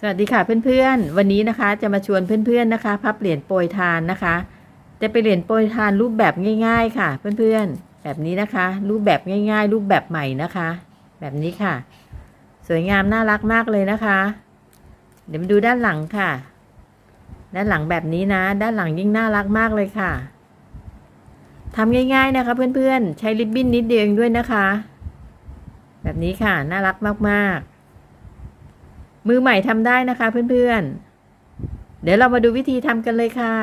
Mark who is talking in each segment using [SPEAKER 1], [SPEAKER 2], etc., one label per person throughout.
[SPEAKER 1] สวัสดีค่ะเพื่อนๆ วันนี้นะคะจะมาชวนเพื่อนๆนะคะ พับเหรียญโปรยทานนะคะ จะเป็นเหรียญโปรยทานรูปแบบง่าย ๆ ค่ะ เพื่อนๆ แบบนี้นะคะ รูปแบบง่าย ๆ รูปแบบใหม่นะคะ แบบนี้ค่ะ สวยงามน่ารักมากเลยนะคะ เดี๋ยวมาดูด้านหลังค่ะ ด้านหลังแบบนี้นะ ด้านหลังยิ่งน่ารักมากเลยค่ะทำง่าย ๆนะคะ เพื่อนๆ ใช้ริบบิ้นนิดเดียวเองด้วยนะคะ แบบนี้ค่ะน่ารักมากๆ มือใหม่ทำได้นะคะเพื่อนๆ เดี๋ยวเรามาดูวิธีทำกันเลยค่ะ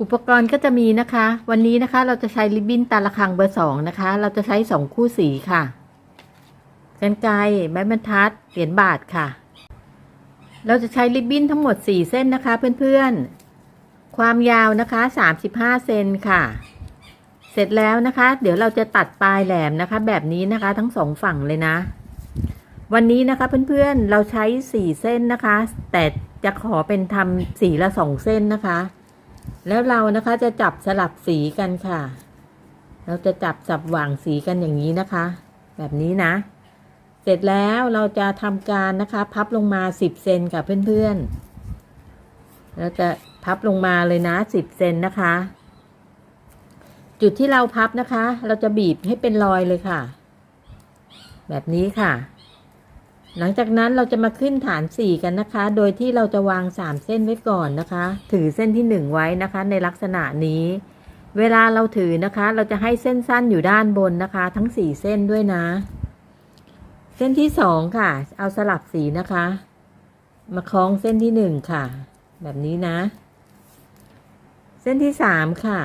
[SPEAKER 1] อุปกรณ์ก็จะมีนะคะ วันนี้นะคะเราจะใช้ริบบิ้นตาละคังเบอร์สองนะคะ เราจะใช้สองคู่สีค่ะกันไกรไม้บรรทัดเหรียญบาทค่ะ เราจะใช้ริบบิ้นทั้งหมด 4 เส้นนะคะเพื่อนๆ ความยาวนะคะ 35 เซนค่ะ เสร็จแล้วนะคะ เดี๋ยวเราจะตัดปลายแหลมนะคะ แบบนี้นะคะทั้งสองฝั่งเลยนะ วันนี้นะคะเพื่อนๆเราใช้สี่เส้นนะคะ แต่จะขอเป็นทำสีละสองเส้นนะคะ แล้วเรานะคะจะจับสลับสีกันค่ะ เราจะจับสับหว่างสีกันอย่างนี้นะคะ แบบนี้นะ เสร็จแล้วเราจะทำการนะคะ พับลงมาสิบเซนค่ะเพื่อนๆเราจะพับลงมาเลยนะสิบเซนนะคะ จุดที่เราพับนะคะ เราจะบีบให้เป็นรอยเลยค่ะ แบบนี้ค่ะ หลังจากนั้นเราจะมาขึ้นฐานสี่กันนะคะ โดยที่เราจะวางสามเส้นไว้ก่อนนะคะ ถือเส้นที่หนึ่งไว้นะคะ ในลักษณะนี้ เวลาเราถือนะคะ เราจะให้เส้นสั้นอยู่ด้านบนนะคะ ทั้งสี่เส้นด้วยนะ เส้นที่สองค่ะ เอาสลับสีนะคะ มาคล้องเส้นที่หนึ่งค่ะ แบบนี้นะ เส้นที่สามค่ะ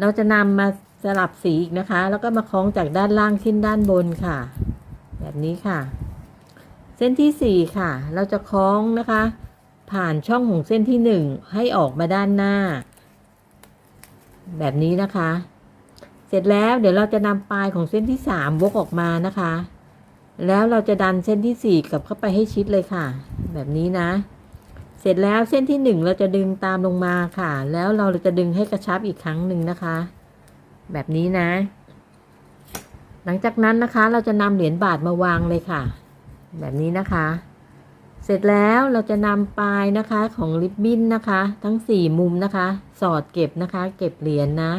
[SPEAKER 1] เราจะนำมาสลับสีอีกนะคะ แล้วก็มาคล้องจากด้านล่างขึ้นด้านบนค่ะ แบบนี้ค่ะ เส้นที่สี่ค่ะ เราจะคล้องนะคะ ผ่านช่องของเส้นที่หนึ่งให้ออกมาด้านหน้า แบบนี้นะคะ เสร็จแล้วเดี๋ยวเราจะนำปลายของเส้นที่สามวกออกมานะคะ แล้วเราจะดันเส้นที่สี่กลับเข้าไปให้ชิดเลยค่ะ แบบนี้นะ เสร็จแล้วเส้นที่หนึ่งเราจะดึงตามลงมาค่ะ แล้วเราจะดึงให้กระชับอีกครั้งหนึ่งนะคะ แบบนี้นะ หลังจากนั้นนะคะเราจะนำเหรียญบาทมาวางเลยค่ะ แบบนี้นะคะ เสร็จแล้วเราจะนำปลายนะคะของริบบิ้นนะคะ ทั้งสี่มุมนะคะ สอดเก็บนะคะ เก็บเหรียญนนะ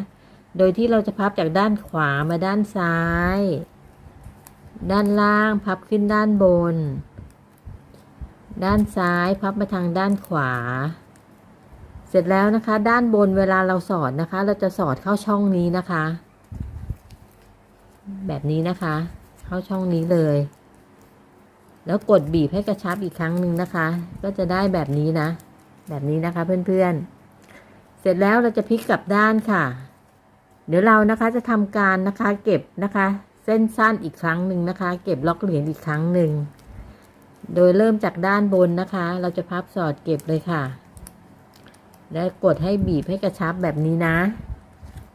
[SPEAKER 1] โดยที่เราจะพับจากด้านขวามาด้านซ้าย ด้านล่างพับขึ้นด้านบน ด้านซ้ายพับมาทางด้านขวา เสร็จแล้วนะคะ ด้านบนเวลาเราสอดนะคะ เราจะสอดเข้าช่องนี้นะคะ แบบนี้นะคะ เข้าช่องนี้เลย แล้วกดบีบให้กระชับอีกครั้งหนึ่งนะคะ ก็จะได้แบบนี้นะ แบบนี้นะคะเพื่อนๆ เสร็จแล้วเราจะพลิกกลับด้านค่ะ เดี๋ยวเรานะคะจะทำการนะคะเก็บนะคะ เส้นสั้นอีกครั้งหนึ่งนะคะ เก็บล็อกเหรียญอีกครั้งหนึ่งโดยเริ่มจากด้านบนนะคะ เราจะพับสอดเก็บเลยค่ะ และกดให้บีบให้กระชับแบบนี้นะ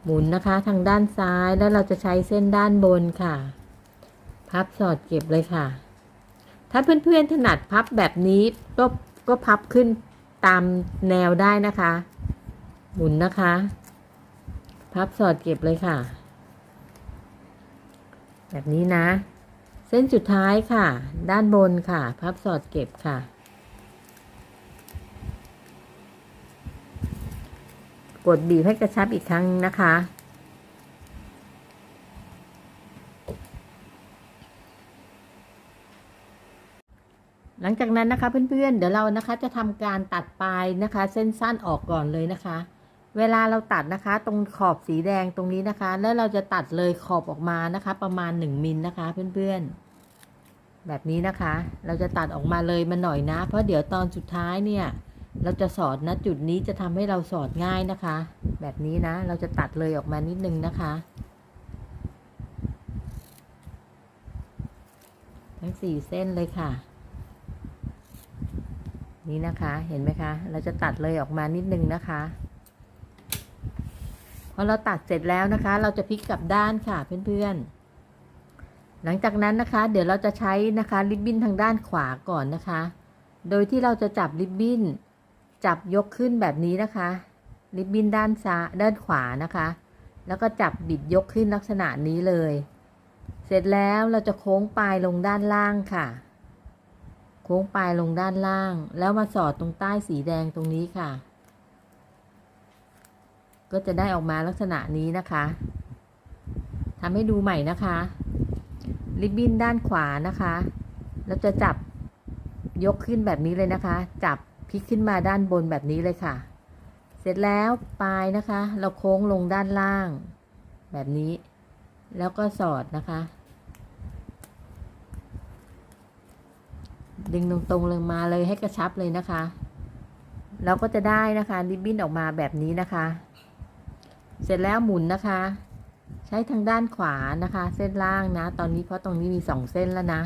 [SPEAKER 1] หมุนนะคะทางด้านซ้ายแล้วเราจะใช้เส้นด้านบนค่ะ พับสอดเก็บเลยค่ะ ถ้าเพื่อนๆถนัดพับแบบนี้ก็ก็พับขึ้นตามแนวได้นะคะ หมุนนะคะ พับสอดเก็บเลยค่ะ แบบนี้นะ เส้นสุดท้ายค่ะ ด้านบนค่ะ พับสอดเก็บค่ะ กดบีบให้กระชับอีกครั้งนะคะ หลังจากนั้นนะคะเพื่อนๆ เดี๋ยวเรานะคะจะทำการตัดปลายนะคะ เส้นสั้นออกก่อนเลยนะคะ เวลาเราตัดนะคะ ตรงขอบสีแดงตรงนี้นะคะ แล้วเราจะตัดเลยขอบออกมานะคะ ประมาณ 1มิลนะคะเพื่อนๆ แบบนี้นะคะ เราจะตัดออกมาเลยมาหน่อยนะ เพราะเดี๋ยวตอนสุดท้ายเนี่ย เราจะสอดนะจุดนี้จะทำให้เราสอดง่ายนะคะ แบบนี้นะ เราจะตัดเลยออกมานิดนึงนะคะทั้งสี่เส้นเลยค่ะ นี่นะคะเห็นไหมคะ เราจะตัดเลยออกมานิดนึงนะคะพอเราตัดเสร็จแล้วนะคะ เราจะพลิกกลับด้านค่ะเพื่อนๆ หลังจากนั้นนะคะ เดี๋ยวเราจะใช้นะคะริบบิ้นทางด้านขวาก่อนนะคะ โดยที่เราจะจับริบบิ้น จับยกขึ้นแบบนี้นะคะริบบิ้นด้านซ้ายด้านขวานะคะ แล้วก็จับบิดยกขึ้นลักษณะนี้เลย เสร็จแล้วเราจะโค้งปลายลงด้านล่างค่ะ โค้งปลายลงด้านล่าง แล้วมาสอดตรงใต้สีแดงตรงนี้ค่ะ ก็จะได้ออกมาลักษณะนี้นะคะทำให้ดูใหม่นะคะ ริบบิ้นด้านขวานะคะเราจะจับยกขึ้นแบบนี้เลยนะคะ จับพลิกขึ้นมาด้านบนแบบนี้เลยค่ะ เสร็จแล้วปลายนะคะ เราโค้งลงด้านล่าง แบบนี้ แล้วก็สอดนะคะ ดึงตรงๆลงมาเลยให้กระชับเลยนะคะ เราก็จะได้นะคะริบบิ้นออกมาแบบนี้นะคะ เสร็จแล้วหมุนนะคะ ใช้ทางด้านขวานะคะ เส้นล่างนะ ตอนนี้เพราะตรงนี้มีสองเส้นแล้วนะ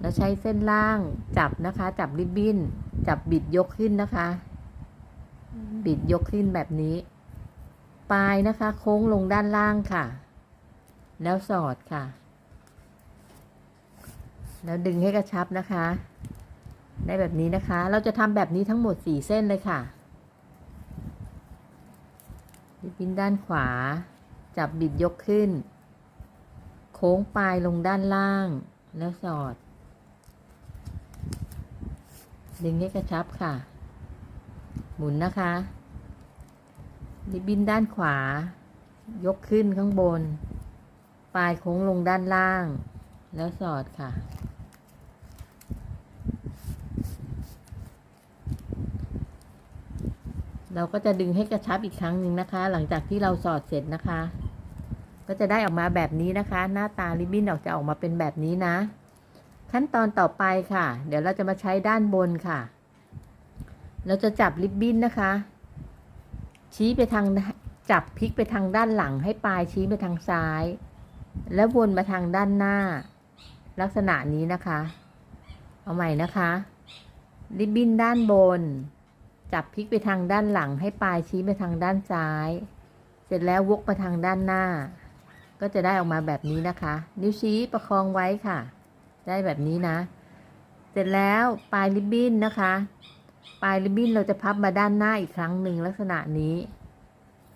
[SPEAKER 1] แล้วใช้เส้นล่างจับนะคะ จับริบบิ้น จับบิดยกขึ้นนะคะ บิดยกขึ้นแบบนี้ ปลายนะคะ โค้งลงด้านล่างค่ะ แล้วสอดค่ะ แล้วดึงให้กระชับนะคะ ได้แบบนี้นะคะ เราจะทำแบบนี้ทั้งหมดสี่เส้นเลยค่ะริบบิ้นด้านขวา จับบิดยกขึ้น โค้งปลายลงด้านล่างแล้วสอด ดึงให้กระชับค่ะ หมุนนะคะริบบิ้นด้านขวา ยกขึ้นข้างบน ปลายโค้งลงด้านล่าง แล้วสอดค่ะ เราก็จะดึงให้กระชับอีกครั้งหนึ่งนะคะ หลังจากที่เราสอดเสร็จนะคะ ก็จะได้ออกมาแบบนี้นะคะ หน้าตาริบบิ้นออกจะออกมาเป็นแบบนี้นะ ขั้นตอนต่อไปค่ะ เดี๋ยวเราจะมาใช้ด้านบนค่ะ เราจะจับริบบิ้นนะคะ ชี้ไปทางจับพลิกไปทางด้านหลังให้ปลายชี้ไปทางซ้าย แล้ววนมาทางด้านหน้า ลักษณะนี้นะคะ เอาใหม่นะคะ ริบบิ้นด้านบน จับพลิกไปทางด้านหลังให้ปลายชี้ไปทางด้านซ้าย เสร็จแล้ววกมาทางด้านหน้า ก็จะได้ออกมาแบบนี้นะคะ นิ้วชี้ประคองไว้ค่ะ ได้แบบนี้นะ เสร็จแล้วปลายริบบิ้นนะคะ ปลายริบบิ้นเราจะพับมาด้านหน้าอีกครั้งหนึ่งลักษณะนี้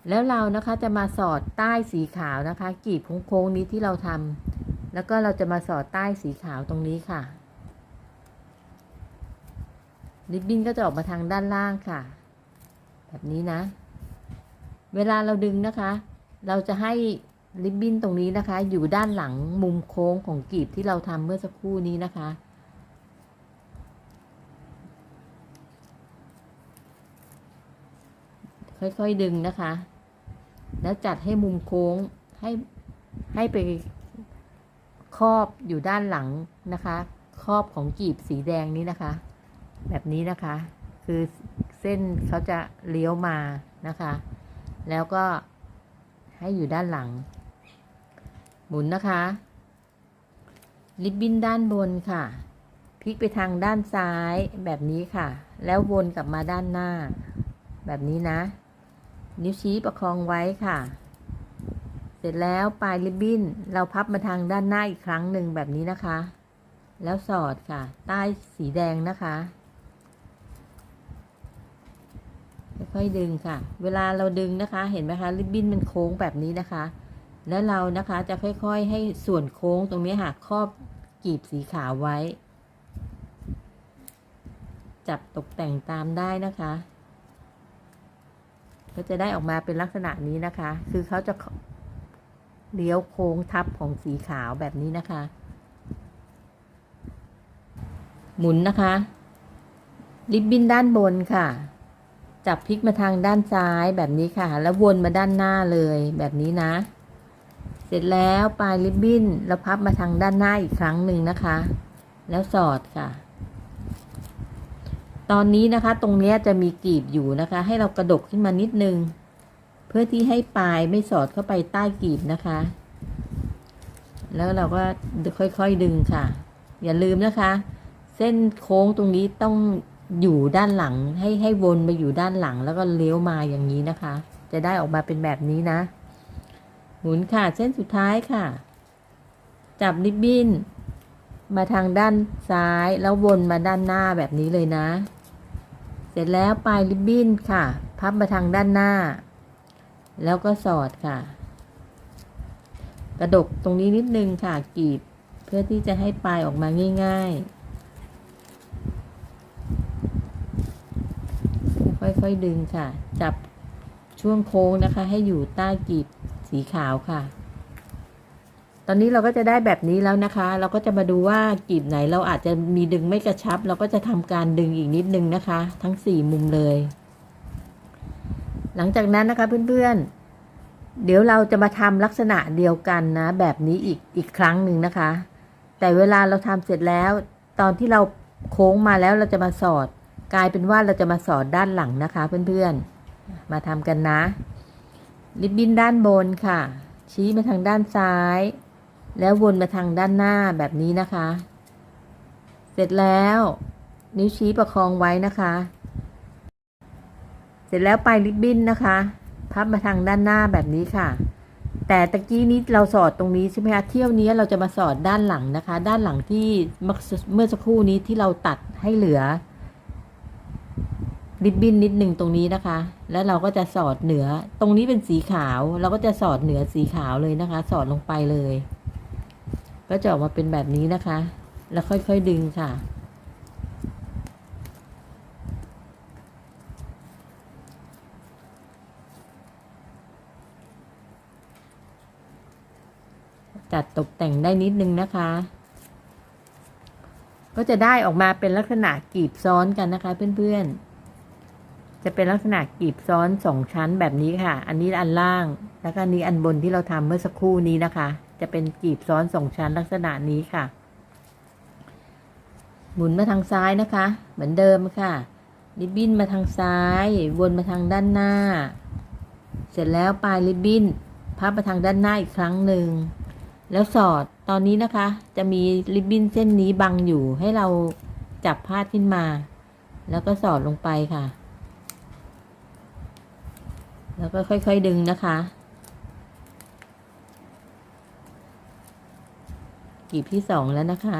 [SPEAKER 1] แล้วเรานะคะจะมาสอดใต้สีขาวนะคะกรีบโค้งๆนี้ที่เราทำแล้วก็เราจะมาสอดใต้สีขาวตรงนี้ค่ะ ริบบิ้นก็จะออกมาทางด้านล่างค่ะ แบบนี้นะ เวลาเราดึงนะคะ เราจะให้ริบบิ้นตรงนี้นะคะ อยู่ด้านหลังมุมโค้งของกรีบที่เราทำเมื่อสักครู่นี้นะคะ ค่อยๆดึงนะคะ แล้วจัดให้มุมโค้งให้ให้ไปครอบอยู่ด้านหลังนะคะ ครอบของกีบสีแดงนี้นะคะ แบบนี้นะคะ คือเส้นเขาจะเลี้ยวมานะคะ แล้วก็ให้อยู่ด้านหลัง หมุนนะคะ ริบบิ้นด้านบนค่ะ พลิกไปทางด้านซ้ายแบบนี้ค่ะ แล้ววนกลับมาด้านหน้า แบบนี้นะ นิ้วชี้ประคองไว้ค่ะ เสร็จแล้วปลายริบบิ้นเราพับมาทางด้านหน้าอีกครั้งหนึ่งแบบนี้นะคะ แล้วสอดค่ะ ใต้สีแดงนะคะ ค่อยๆดึงค่ะ เวลาเราดึงนะคะ เห็นไหมคะ ริบบิ้นมันโค้งแบบนี้นะคะ แล้วเรานะคะจะค่อยๆให้ส่วนโค้งตรงนี้ค่ะครอบกีบสีขาวไว้ จับตกแต่งตามได้นะคะ ก็จะได้ออกมาเป็นลักษณะนี้นะคะ คือเขาจะเลี้ยวโค้งทับของสีขาวแบบนี้นะคะ หมุนนะคะ ริบบิ้นด้านบนค่ะ จับพลิกมาทางด้านซ้ายแบบนี้ค่ะ แล้ววนมาด้านหน้าเลยแบบนี้นะ เสร็จแล้วปลายริบบิ้นเราพับมาทางด้านหน้าอีกครั้งหนึ่งนะคะ แล้วสอดค่ะ ตอนนี้นะคะ ตรงนี้จะมีกรีบอยู่นะคะ ให้เรากระดกขึ้นมานิดนึง เพื่อที่ให้ปลายไม่สอดเข้าไปใต้กรีบนะคะ แล้วเราก็ค่อยๆดึงค่ะ อย่าลืมนะคะ เส้นโค้งตรงนี้ต้อง อยู่ด้านหลังให้ให้วนมาอยู่ด้านหลังแล้วก็เลี้ยวมาอย่างนี้นะคะ จะได้ออกมาเป็นแบบนี้นะ หมุนค่ะเส้นสุดท้ายค่ะ จับริบบิ้น มาทางด้านซ้ายแล้ววนมาด้านหน้าแบบนี้เลยนะ เสร็จแล้วปลายริบบิ้นค่ะ พับมาทางด้านหน้า แล้วก็สอดค่ะ กระดกตรงนี้นิดนึงค่ะกรีบเพื่อที่จะให้ปลายออกมาง่าย ๆ ค่อยๆดึงค่ะ จับช่วงโค้งนะคะ ให้อยู่ใต้กีบสีขาวค่ะ ตอนนี้เราก็จะได้แบบนี้แล้วนะคะ เราก็จะมาดูว่ากีบไหนเราอาจจะมีดึงไม่กระชับ เราก็จะทำการดึงอีกนิดนึงนะคะ ทั้งสี่มุมเลย หลังจากนั้นนะคะเพื่อนๆ เดี๋ยวเราจะมาทำลักษณะเดียวกันนะ แบบนี้อีกอีกครั้งหนึ่งนะคะ แต่เวลาเราทำเสร็จแล้ว ตอนที่เราโค้งมาแล้วเราจะมาสอด กลายเป็นว่าเราจะมาสอดด้านหลังนะคะเพื่อนๆ มาทำกันนะ ริบบิ้นด้านบนค่ะ ชี้มาทางด้านซ้าย แล้ววนมาทางด้านหน้าแบบนี้นะคะ เสร็จแล้ว นิ้วชี้ประคองไว้นะคะ เสร็จแล้วไปลิบบิ้นนะคะ พับมาทางด้านหน้าแบบนี้ค่ะ แต่ตะกี้นี้เราสอดตรงนี้ใช่ไหมคะเที่ยวนี้เราจะมาสอดด้านหลังนะคะ ด้านหลังที่เมื่อสักครู่นี้ที่เราตัดให้เหลือ ริบบิ้นนิดหนึ่งตรงนี้นะคะ แล้วเราก็จะสอดเหนือ ตรงนี้เป็นสีขาว เราก็จะสอดเหนือสีขาวเลยนะคะ สอดลงไปเลย ก็จะออกมาเป็นแบบนี้นะคะ แล้วค่อยๆดึงค่ะ จัดตกแต่งได้นิดนึงนะคะก็จะได้ออกมาเป็นลักษณะกีบซ้อนกันนะคะเพื่อนๆ จะเป็นลักษณะกีบซ้อนสองชั้นแบบนี้ค่ะ อันนี้อันล่าง แล้วก็อันนี้อันบนที่เราทำเมื่อสักครู่นี้นะคะ จะเป็นกีบซ้อนสองชั้นลักษณะนี้ค่ะ หมุนมาทางซ้ายนะคะ เหมือนเดิมค่ะริบบิ้นมาทางซ้าย วนมาทางด้านหน้า เสร็จแล้วปลายริบบิ้นพับมาทางด้านหน้าอีกครั้งหนึ่ง แล้วสอดตอนนี้นะคะ จะมีริบบิ้นเส้นนี้บังอยู่ให้เราจับพาดขึ้นมา แล้วก็สอดลงไปค่ะ แล้วก็ค่อย ๆ ดึงนะคะกีบที่สองแล้วนะคะ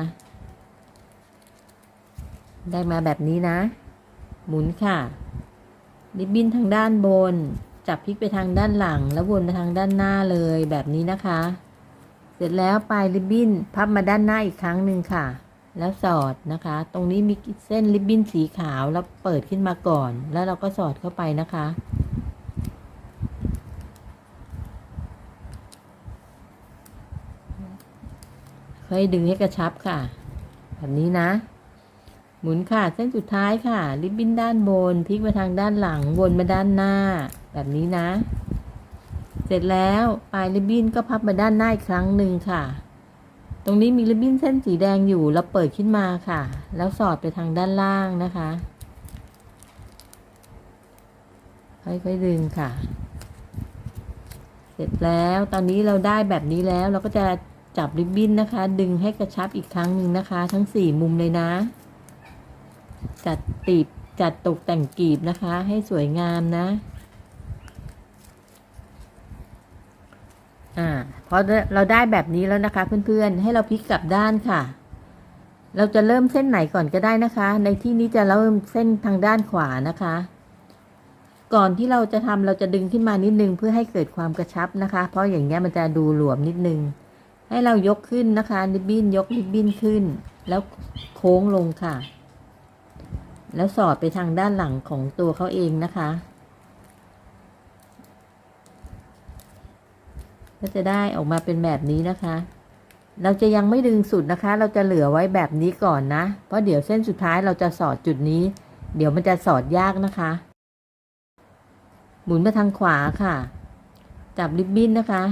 [SPEAKER 1] ได้มาแบบนี้นะ หมุนค่ะ ริบบิ้นทางด้านบน จับพลิกไปทางด้านหลัง แล้ววนมาทางด้านหน้าเลยแบบนี้นะคะ เสร็จแล้วปลายริบบิ้นพับมาด้านหน้าอีกครั้งหนึ่งค่ะ แล้วสอดนะคะ ตรงนี้มีเส้นริบบิ้นสีขาวแล้วเปิดขึ้นมาก่อน แล้วเราก็สอดเข้าไปนะคะ ค่อยดึงให้กระชับค่ะ แบบนี้นะ หมุนค่ะเส้นสุดท้ายค่ะ ริบบิ้นด้านบนพลิกมาทางด้านหลังวนมาด้านหน้า แบบนี้นะ เสร็จแล้วปลายริบบิ้นก็พับมาด้านหน้าอีกครั้งหนึ่งค่ะ ตรงนี้มีริบบิ้นเส้นสีแดงอยู่เราเปิดขึ้นมาค่ะ แล้วสอดไปทางด้านล่างนะคะค่อยๆดึงค่ะ เสร็จแล้วตอนนี้เราได้แบบนี้แล้วเราก็จะ จับริบบิ้นนะคะ ดึงให้กระชับอีกครั้งหนึ่งนะคะ ทั้งสี่มุมเลยนะ จัดตีบจัดตกแต่งกีบนะคะ ให้สวยงามนะ อ่าพอเราได้แบบนี้แล้วนะคะ เพื่อนๆ ให้เราพลิกกลับด้านค่ะ เราจะเริ่มเส้นไหนก่อนก็ได้นะคะ ในที่นี้จะเริ่มเส้นทางด้านขวานะคะ ก่อนที่เราจะทำเราจะดึงขึ้นมานิดนึงเพื่อให้เกิดความกระชับนะคะ เพราะอย่างเงี้ยมันจะดูหลวมนิดนึง ให้เรายกขึ้นนะคะริบบิ้นยกริบบิ้นขึ้น แล้วโค้งลงค่ะ แล้วสอดไปทางด้านหลังของตัวเขาเองนะคะ ก็จะได้ออกมาเป็นแบบนี้นะคะ เราจะยังไม่ดึงสุดนะคะ เราจะเหลือไว้แบบนี้ก่อนนะ เพราะเดี๋ยวเส้นสุดท้ายเราจะสอดจุดนี้ เดี๋ยวมันจะสอดยากนะคะ หมุนมาทางขวาค่ะ จับริบบิ้นนะคะ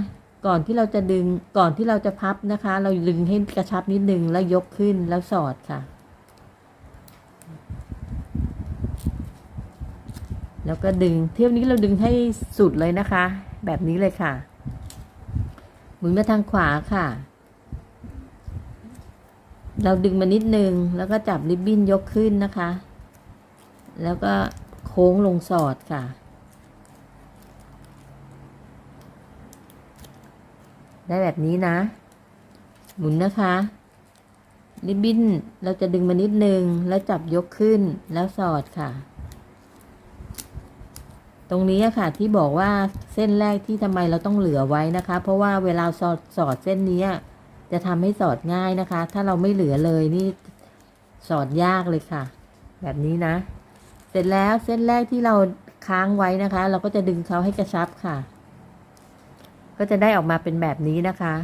[SPEAKER 1] ก่อนที่เราจะดึงก่อนที่เราจะพับนะคะ เราดึงให้กระชับนิดนึงแล้วยกขึ้นแล้วสอดค่ะ แล้วก็ดึงเที่ยวนี้เราดึงให้สุดเลยนะคะ แบบนี้เลยค่ะหมุนมาทางขวาค่ะ เราดึงมานิดนึงแล้วก็จับริบบิ้นยกขึ้นนะคะ แล้วก็โค้งลงสอดค่ะ ได้แบบนี้นะ หมุนนะคะริบบิ้นเราจะดึงมานิดนึง แล้วจับยกขึ้นแล้วสอดค่ะ ตรงนี้ค่ะที่บอกว่าเส้นแรกที่ทำไมเราต้องเหลือไว้นะคะ เพราะว่าเวลาสอดสอดเส้นนี้จะทำให้สอดง่ายนะคะ ถ้าเราไม่เหลือเลยนี่สอดยากเลยค่ะ แบบนี้นะ เสร็จแล้วเส้นแรกที่เราค้างไว้นะคะ เราก็จะดึงเขาให้กระชับค่ะ ก็จะได้ออกมาเป็นแบบนี้นะคะ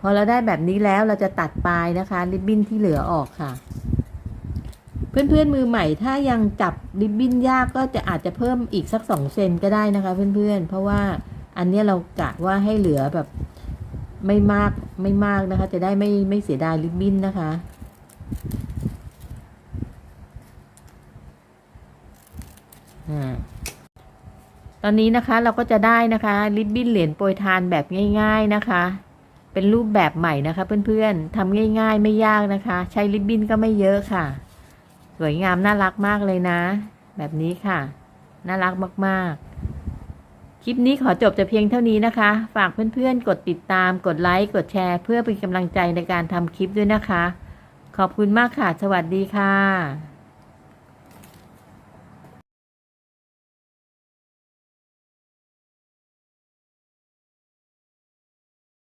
[SPEAKER 1] พอเราได้แบบนี้แล้วเราจะตัดปลายนะคะริบบิ้นที่เหลือออกค่ะ เพื่อนๆมือใหม่ถ้ายังจับริบบิ้นยากก็จะอาจจะเพิ่มอีกสักสองเซนก็ได้นะคะ เพื่อนๆ เพราะว่าอันนี้เรากะว่าให้เหลือแบบไม่มากไม่มากนะคะ จะได้ไม่ไม่เสียดายริบบิ้นนะคะอ่า ตอนนี้นะคะเราก็จะได้นะคะริบบิ้นเหรียญโปรยทานแบบง่าย ๆนะคะ เป็นรูปแบบใหม่นะคะ เพื่อนๆทำง่าย ๆ ไม่ยากนะคะ ใช้ริบบิ้นก็ไม่เยอะค่ะ สวยงามน่ารักมากเลยนะ แบบนี้ค่ะ น่ารักมากๆ คลิปนี้ขอจบแต่เพียงเท่านี้นะคะ ฝากเพื่อนๆ กดติดตาม กดไลค์กดแชร์ เพื่อเป็นกำลังใจในการทำคลิปด้วยนะคะ ขอบคุณมากค่ะ สวัสดีค่ะ